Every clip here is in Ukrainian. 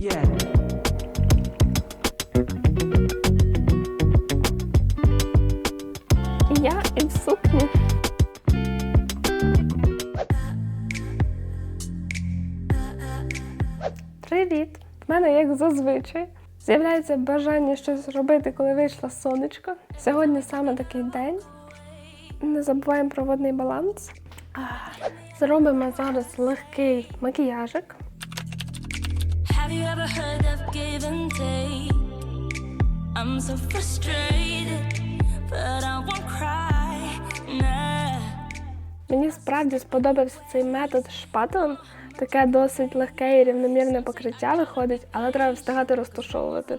Yeah. Я і в. Привіт! В мене, як зазвичай, з'являється бажання щось робити, коли вийшло сонечко. Сьогодні саме такий день. Не забуваємо про водний баланс. Зробимо зараз легкий макіяжик. Have you ever heard of give and take? I'm so frustrated, but I won't cry. Nah. Мені справді сподобався цей метод шпателем. Таке досить легке і рівномірне покриття виходить, але треба встигати розташовувати.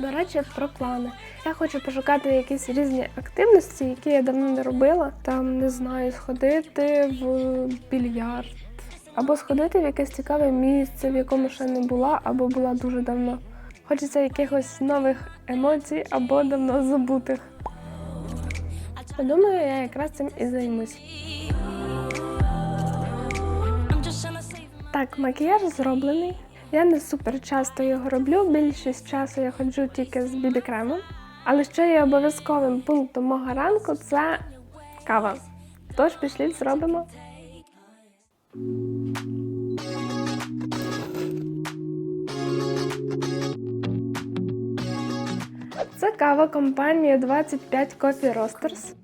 До речі, про плани. Я хочу пошукати якісь різні активності, які я давно не робила. Там не знаю, сходити в більярд, або сходити в якесь цікаве місце, в якому ще не була, або була дуже давно. Хочеться якихось нових емоцій або давно забутих. Подумаю, я якраз цим і займусь. Так, макіяж зроблений. Я не супер часто його роблю. Більшість часу я ходжу тільки з бібі-кремом. Але що є обов'язковим пунктом мого ранку це кава. Тож пішліть зробимо. Це кава компанії 25 Coffee Roasters.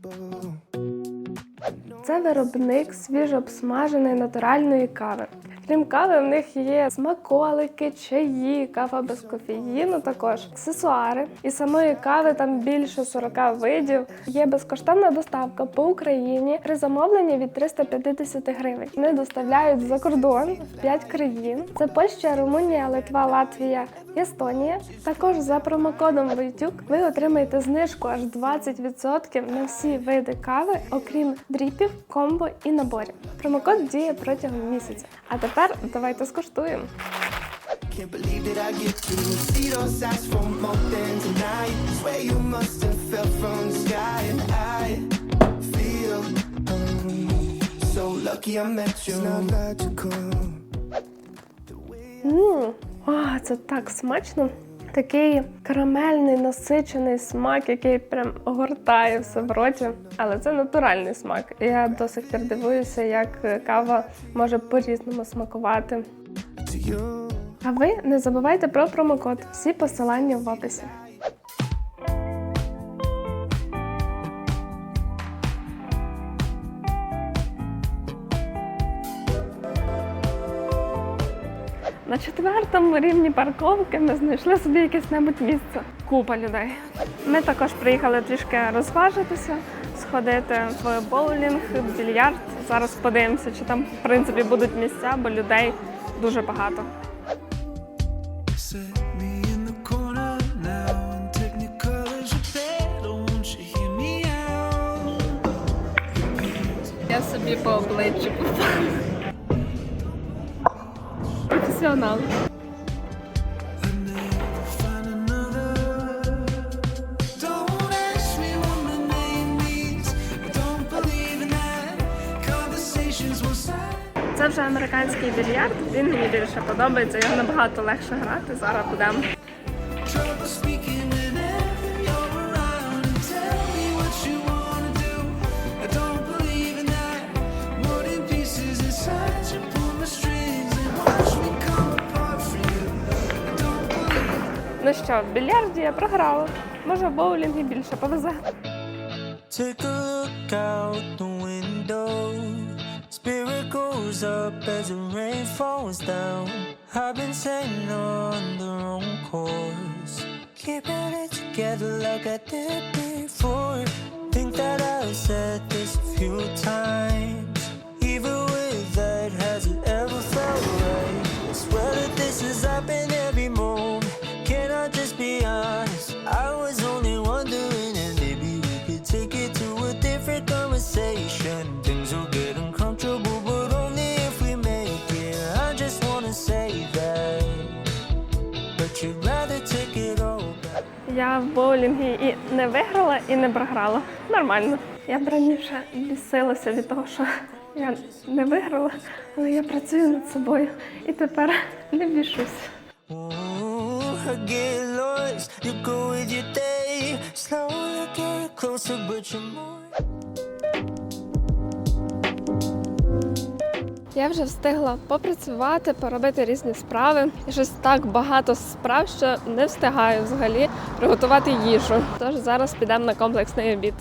Це виробник свіжообсмаженої натуральної кави. Крім кави, в них є смаколики, чаї, кава без кофеїну, також аксесуари. І самої кави там більше 40 видів. Є безкоштовна доставка по Україні при замовленні від 350 гривень. Вони доставляють за кордон в 5 країн. Це Польща, Румунія, Литва, Латвія, Естонія. Також за промокодом Войтюк ви отримаєте знижку аж 20% на всі види кави, окрім дріпів, комбо і наборів. Промокод діє протягом місяця. А тепер давайте скуштуємо. Can't believe that I get to see those eyes for more than tonight. Swear you must have fell from the sky, and I feel um, so lucky I met you. It's not logical. Мм, а, це так смачно. Такий карамельний насичений смак, який прям огортає все в роті. Але це натуральний смак. Я до сих пір дивуюся, як кава може по-різному смакувати. А ви не забувайте про промокод. Всі посилання в описі. На четвертому рівні парковки ми знайшли собі якесь небудь місце. Купа людей. Ми також приїхали трішки розважитися, сходити в боулінг, в більярд. Зараз подивимося, чи там в принципі будуть місця, бо людей дуже багато. Я собі по обличчю попала. Start. Це вже американський більярд. Він мені більше подобається. Його набагато легше грати. Зараз будемо. що, в більярді я програла. Може, в боулінгі більше повезе. Take a look out the window. Spirit goes up as the rain falls down. I've been sailing on the wrong course. Keeping it together like I did before. Think that I've said this a few times. Even я в боулінгі і не виграла, і не програла. Нормально. Я б раніше бісилася від того, що я не виграла, але я працюю над собою і тепер не бішусь. Я вже встигла попрацювати, поробити різні справи. І щось так багато справ, що не встигаю взагалі приготувати їжу. Тож зараз підемо на комплексний обід.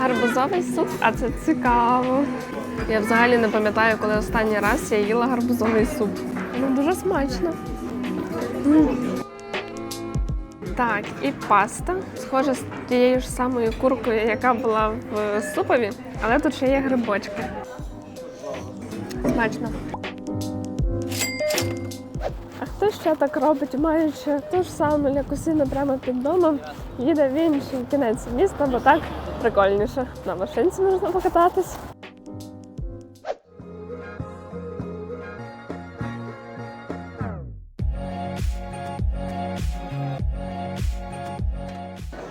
Гарбузовий суп, а це цікаво. Я взагалі не пам'ятаю, коли останній раз я їла гарбузовий суп. Ну дуже смачно. Так, і паста. Схожа з тією ж самою куркою, яка була в супові, але тут ще є грибочки. Смачно. А хто ще так робить, маючи ту ж саму лякусину прямо під домом, їде в інший кінець міста, бо так прикольніше. На машинці можна покататись.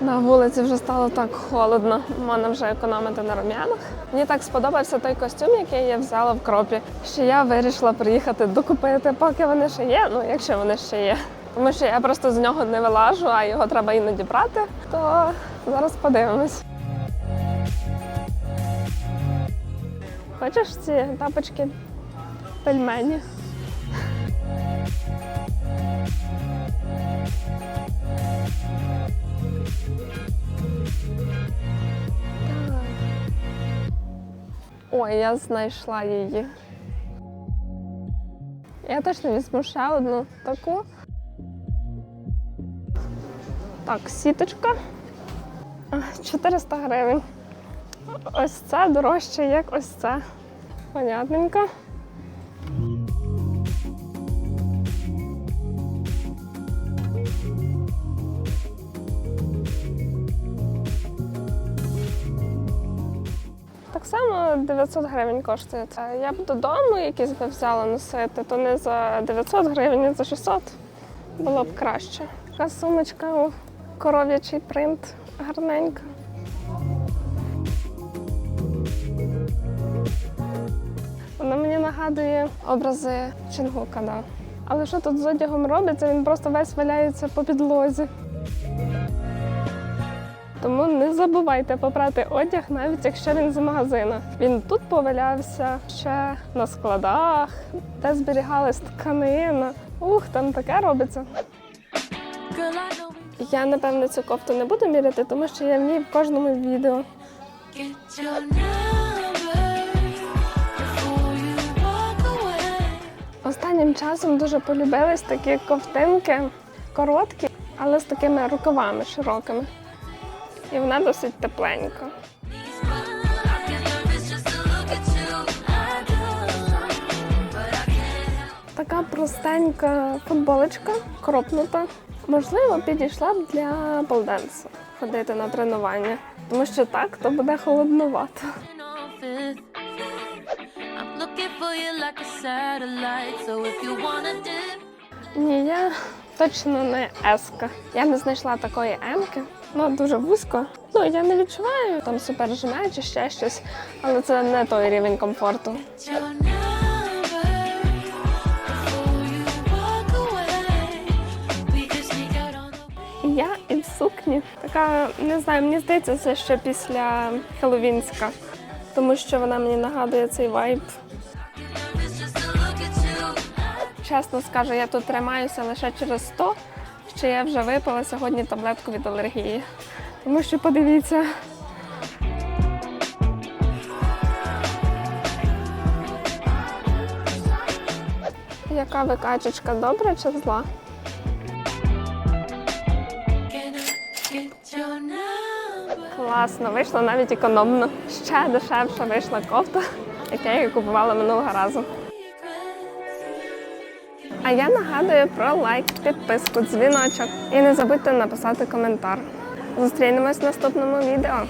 На вулиці вже стало так холодно. Можна вже економити на рум'янах. Мені так сподобався той костюм, який я взяла в кропі. Що я вирішила приїхати докупити, поки вони ще є. Ну, якщо вони ще є. Тому що я просто з нього не вилажу, а його треба іноді брати. То зараз подивимось. Хочеш ці тапочки пельмені? Ой, я знайшла її. Я точно візьму ще одну таку. Так, сіточка. 400 гривень. Ось це дорожче, як ось це. Понятненько. Так само 900 гривень коштує. Е, Я б додому якісь би взяла носити, то не за 900 гривень, а за 600 було б краще. Така сумочка коров'ячий принт гарненька. Вона мені нагадує образи Чингука, да. Але що тут з одягом робиться, він просто весь валяється по підлозі. Тому не забувайте попрати одяг, навіть якщо він з магазину. Він тут повалявся ще на складах, де зберігалась тканина. Ух, там таке робиться. Я напевно цю кофту не буду міряти, тому що я в ній в кожному відео. Останнім часом дуже полюбились такі ковтинки короткі, але з такими рукавами широкими. І вона досить тепленька. Така простенька футболочка, кропнута. Можливо, підійшла б для полденсу ходити на тренування, тому що так то буде dip, Ні, я точно не еска. Я не знайшла такої емки. Ну, дуже вузько. Ну, я не відчуваю там супер жме чи ще щось, але це не той рівень комфорту. я і в сукні. Така, не знаю, мені здається, це ще після Хеллоуінська, тому що вона мені нагадує цей вайб. Чесно скажу, я тут тримаюся лише через то, що я вже випила сьогодні таблетку від алергії. Тому що подивіться. Яка викачечка добра чи зла? Класно, вийшло навіть економно. Ще дешевше вийшла кофта, яку я купувала минулого разу. А я нагадую про лайк, підписку, дзвіночок. І не забудьте написати коментар. Зустрінемось в наступному відео.